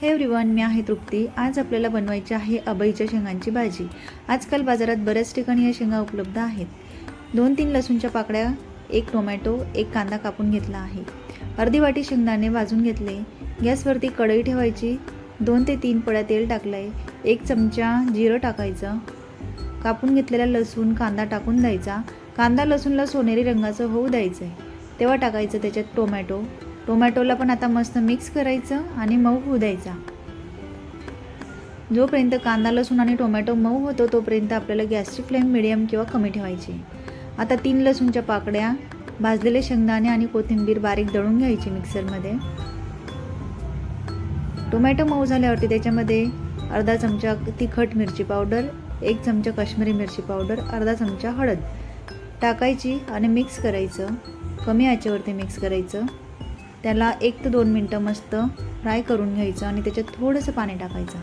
हे एव्हरीवन मी आहे तृप्ती. आज आपल्याला बनवायची आहे अबईच्या शेंगांची भाजी. आजकाल बाजारात बऱ्याच ठिकाणी या शेंगा उपलब्ध आहेत. दोन तीन लसूणच्या पाकळ्या एक टोमॅटो एक कांदा कापून घेतला आहे. अर्धी वाटी शेंगदाणे भाजून घेतले. गॅसवरती कढई ठेवायची. दोन ते तीन पळ्या तेल टाकलं आहे एक चमचा जिरं टाकायचं. कापून घेतलेला लसूण कांदा टाकून द्यायचा. कांदा लसूणला सोनेरी रंगाचं होऊ द्यायचं आहे तेव्हा टाकायचं त्याच्यात टोमॅटो टोमॅटोला पण आता मस्त मिक्स करायचं आणि मऊ होऊ द्यायचा. जोपर्यंत कांदा लसूण आणि टोमॅटो मऊ होतो तोपर्यंत आपल्याला गॅसची फ्लेम मिडियम किंवा कमी ठेवायची. आता तीन लसूणच्या पाकड्या भाजलेले शेंगदाणे आणि कोथिंबीर बारीक दळून घ्यायची मिक्सरमध्ये टोमॅटो मऊ झाल्यावरती त्याच्यामध्ये अर्धा चमचा तिखट मिरची पावडर एक चमचा काश्मीरी मिरची पावडर अर्धा चमचा हळद टाकायची आणि मिक्स करायचं. कमी आचेवरती मिक्स करायचं. त्याला एक ते दोन मिनटं मस्त फ्राय करून घ्यायचं आणि त्याच्यात थोडंसं पाणी टाकायचं.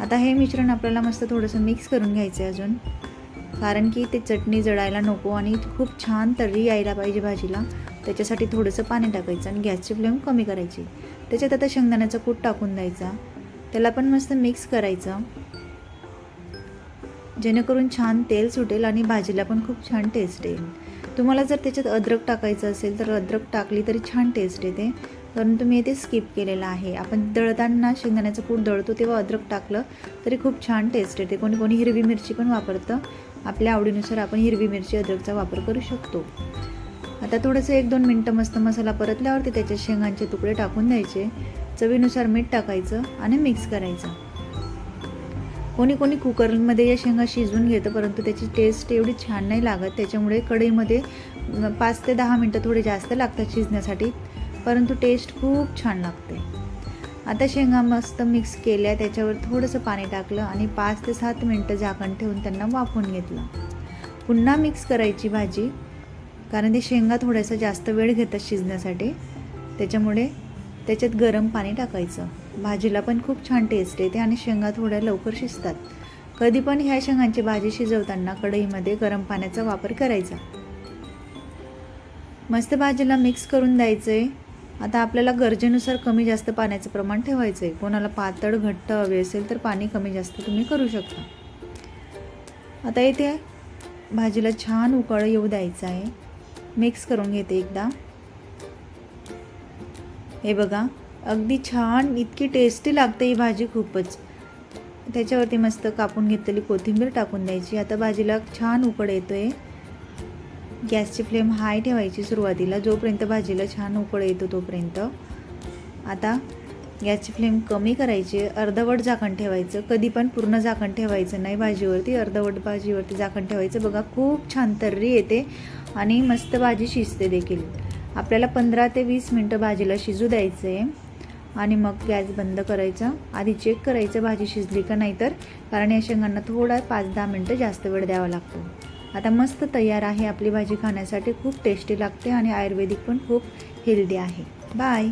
आता हे मिश्रण आपल्याला मस्त थोडंसं मिक्स करून घ्यायचं आहे अजून. कारण की ते चटणी जळायला नको आणि खूप छान तर्री यायला पाहिजे भाजीला. त्याच्यासाठी थोडंसं पाणी टाकायचं आणि गॅसची फ्लेम कमी करायची. त्याच्यात आता शेंगदाण्याचा कूट टाकून द्यायचा. त्याला पण मस्त मिक्स करायचं. जेणेकरून छान तेल सुटेल आणि भाजीला पण खूप छान टेस्ट येईल. तुम्हाला जर त्याच्यात अद्रक टाकायचं असेल तर अद्रक टाकली तरी छान टेस्ट येते. परंतु मी इथे स्किप केलेलं आहे. आपण दळताना शेंगदाण्याचं कूट दळतो तेव्हा अद्रक टाकलं तरी खूप छान टेस्ट येते. कोणी कोणी हिरवी मिरची पण वापरतं. आपल्या आवडीनुसार आपण हिरवी मिरची अद्रकचा वापर करू शकतो. आता थोडंसं एक दोन मिनटं मस्त मसाला परतल्यावरती त्याच्यात शेंगांचे तुकडे टाकून द्यायचे. चवीनुसार मीठ टाकायचं आणि मिक्स करायचं. कोणी कोणी कुकरमध्ये या शेंगा शिजवून घेतं परंतु त्याची टेस्ट एवढी छान नाही लागत. त्याच्यामुळे कढईमध्ये पाच ते दहा मिनटं थोडे जास्त लागतात शिजण्यासाठी परंतु टेस्ट खूप छान लागते. आता शेंगा मस्त मिक्स केल्या त्याच्यावर थोडंसं पाणी टाकलं आणि पाच ते सात मिनटं झाकण ठेवून त्यांना वाफून घेतलं. पुन्हा मिक्स करायची भाजी कारण ते शेंगा थोड्यासा जास्त वेळ घेतात शिजण्यासाठी त्याच्यामुळे त्याच्यात गरम पाणी टाकायचं. भाजीला पण खूप छान टेस्ट येते आणि शेंगा थोड्या लवकर शिजतात. कधी पण ह्या शेंगांची भाजी शिजवताना कढईमध्ये गरम पाण्याचा वापर करायचा. मस्त भाजीला मिक्स करून द्यायचं आहे आता आपल्याला गरजेनुसार कमी जास्त पाण्याचं प्रमाण ठेवायचं आहे कोणाला पातळ घट्ट हवे असेल तर पाणी कमी जास्त तुम्ही करू शकता. आता इथे भाजीला छान उकळ येऊ द्यायचं आहे. मिक्स करून घेते एकदा. हे बघा अगदी छान इतकी टेस्टी लागते ही भाजी खूपच. त्याच्यावरती मस्त कापून घेतलेली कोथिंबीर टाकून द्यायची. आता भाजीला छान उकड येतो आहे गॅसची फ्लेम हाय ठेवायची सुरुवातीला जोपर्यंत भाजीला छान उकड येतो तोपर्यंत. आता गॅसची फ्लेम कमी करायची अर्धवट झाकण ठेवायचं. कधी पण पूर्ण झाकण ठेवायचं नाही भाजीवरती अर्धवट भाजीवरती झाकण ठेवायचं. बघा खूप छान तर्री येते आणि मस्त भाजी शिजते देखील. आपल्याला पंधरा ते वीस मिनटं भाजीला शिजू द्यायचं आहे आणि मग गॅस बंद करायचा. आधी चेक करायचं भाजी शिजली का नाही तर. कारण या शेंगांना थोडा पाच दहा मिनटं जास्त वेळ द्यावा लागतो. आता मस्त तयार आहे आपली भाजी खाण्यासाठी. खूप टेस्टी लागते आणि आयुर्वेदिक पण खूप हेल्दी आहे. बाय